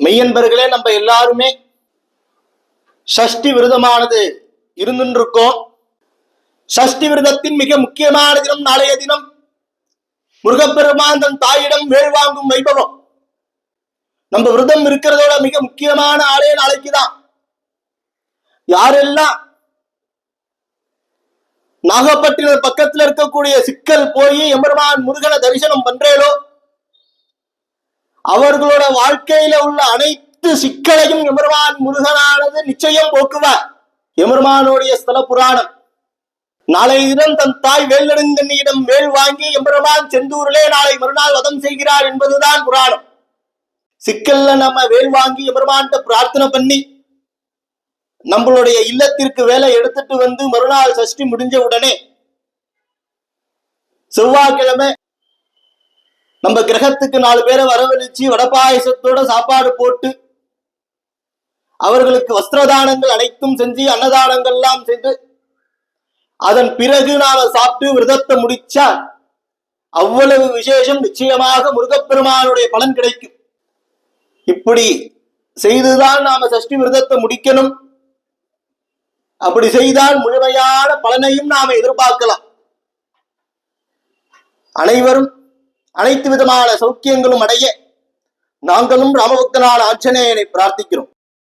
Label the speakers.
Speaker 1: மெய்யன்பர்களே நம்ம எல்லாருமே சஷ்டி விரதமானது இருந்துருக்கோம் சஷ்டி விரதத்தின் மிக முக்கியமான தினம் நாளைய தினம் முருகப்பெருமான் தன் தாயிடம் வேல் வாங்கும் வைபவம். நம்ம விரதம் இருக்கிறதோட மிக முக்கியமான ஆலய நாளைக்குதான். யாரெல்லாம் நாகப்பட்டினம் பக்கத்துல இருக்கக்கூடிய சிக்கல் போய் எம்பெருமான் முருகனை தரிசனம் பண்றேனோ அவர்களோட வாழ்க்கையில உள்ள அனைத்து சிக்கலையும் எம்பெருமான் முருகனானது நிச்சயம் போக்குவார். எமர்மானுடைய ஸ்தல புராணம். நாளை தினம் தன் தாய் வேல்நடுங்கண்ணியிடம் வேல் வாங்கி எம்பெருமான் செந்தூரிலே நாளை மறுநாள் வதம் செய்கிறார் என்பதுதான் புராணம். சிக்கல்ல நம்ம வேல் வாங்கி எம்பெருமான்கிட்ட பிரார்த்தனை பண்ணி நம்மளுடைய இல்லத்திற்கு வேலை எடுத்துட்டு வந்து மறுநாள் சஷ்டி முடிஞ்ச உடனே செவ்வாய்க்கிழமை நம்ம கிரகத்துக்கு நாலு பேரை வரவழைச்சு வடபாயசத்தோட சாப்பாடு போட்டு அவர்களுக்கு வஸ்திரதானங்கள் அனைத்தும் செஞ்சு அன்னதானங்கள்லாம் செஞ்சு அதன் பிறகு நாம சாப்பிட்டு விரதத்தை முடிச்சா அவ்வளவு விசேஷம் நிச்சயமாக முருகப்பெருமானுடைய பலன் கிடைக்கும். இப்படி செய்துதான் நாம சஷ்டி விரதத்தை முடிக்கணும். அப்படி செய்தால் முழுமையான பலனையும் நாம எதிர்பார்க்கலாம். அனைவரும் அனைத்து விதமான சௌக்கியங்களும் அடைய நாங்களும் ராமபக்தனான ஆஞ்சநேயனை பிரார்த்திக்கிறோம்.